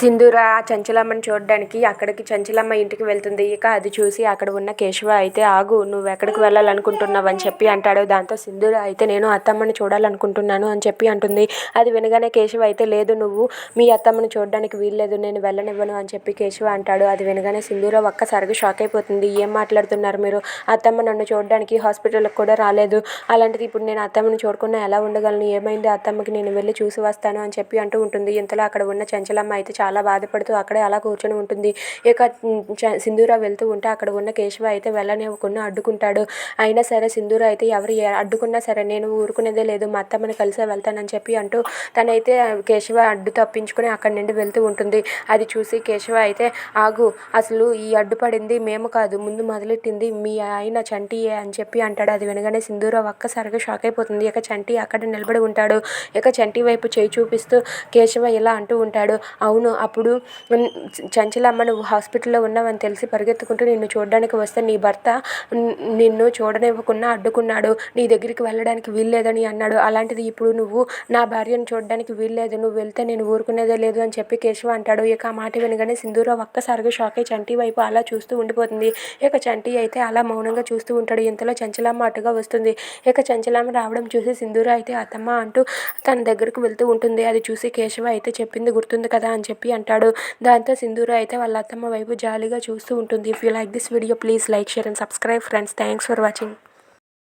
సింధూర ఆ చంచలమ్మని చూడడానికి అక్కడికి చంచలమ్మ ఇంటికి వెళ్తుంది. ఇక అది చూసి అక్కడ ఉన్న కేశవ అయితే ఆగు నువ్వు ఎక్కడికి వెళ్ళాలనుకుంటున్నావు అని చెప్పి అంటాడు. దాంతో సింధూర అయితే నేను అత్తమ్మని చూడాలనుకుంటున్నాను అని చెప్పి అంటుంది. అది వినగానే కేశవ అయితే లేదు నువ్వు మీ అత్తమ్మని చూడడానికి వీల్లేదు నేను వెళ్ళనివ్వను అని చెప్పి కేశవ అంటాడు. అది వినగానే సింధూర ఒక్కసారిగా షాక్ అయిపోతుంది. ఏం మాట్లాడుతున్నారు మీరు? అత్తమ్మ నన్ను చూడడానికి హాస్పిటల్కి కూడా రాలేదు. అలాంటిది ఇప్పుడు నేను అత్తమ్మని చూడకుండా ఎలా ఉండగలను? ఏమైంది? అత్తమ్మకి నేను వెళ్ళి చూసి వస్తాను అని చెప్పి అంటూ ఉంటుంది. ఇంతలో అక్కడ ఉన్న చంచలమ్మ అయితే చాలా బాధపడుతూ అక్కడే అలా కూర్చొని ఉంటుంది. ఇక సింధూర వెళ్తూ ఉంటే అక్కడ ఉన్న కేశవ అయితే వెళ్ళనివ్వకుండా అడ్డుకుంటాడు. అయినా సరే సింధూర అయితే ఎవరు ఏ- అడ్డుకున్నా సరే నేను ఊరుకునేదే లేదు మా అత్తమ్మని కలిసే వెళ్తానని చెప్పి అంటూ తనైతే కేశవ అడ్డు తప్పించుకుని అక్కడి నుండి వెళ్తూ ఉంటుంది. అది చూసి కేశవ అయితే ఆగు అసలు ఈ అడ్డుపడింది మేము కాదు ముందు మొదలెట్టింది మీ ఆయన చంటియే అని చెప్పి అంటాడు. అది వినగానే సింధూర ఒక్కసారిగా షాక్ అయిపోతుంది. ఇక చంటి అక్కడ నిలబడి ఉంటాడు. ఇక చంటి వైపు చేయి చూపిస్తూ కేశవ ఇలా అంటూ ఉంటాడు అవును అప్పుడు ఉన్- చంచలమ్మ నువ్వు హాస్పిటల్లో ఉన్నావని తెలిసి పరిగెత్తుకుంటూ నిన్ను చూడడానికి వస్తే నీ భర్త నిన్ను చూడనివ్వకుండా అడ్డుకున్నాడు. నీ దగ్గరికి వెళ్ళడానికి వీల్లేదని అన్నాడు. అలాంటిది ఇప్పుడు నువ్వు నా భార్యను చూడడానికి వీల్లేదు. నువ్వు వెళ్తే నేను ఊరుకునేదే లేదు అని చెప్పి కేశవ అంటాడు. ఇక ఆ మాట వినగానే సింధూరావు ఒక్కసారిగా షాక్ అయ్యి చంటి వైపు అలా చూస్తూ ఉండిపోతుంది. ఇక చంటి అయితే అలా మౌనంగా చూస్తూ ఉంటాడు. ఇంతలో చంచలమ్మ అటుగా వస్తుంది. ఇక చంచలమ్మ రావడం చూసి సింధూర అయితే అత్తమ్మ అంటూ తన దగ్గరకు వెళ్తూ ఉంటుంది. అది చూసి కేశవ అయితే చెప్పింది గుర్తుంది కదా అని చెప్పి చెప్పి అంటాడు. దాంతో సింధూర అయితే వాళ్ళ అత్తమ్మ వైపు జాలిగా చూస్తూ ఉంటుంది. If you like this video please like share and subscribe friends thanks for watching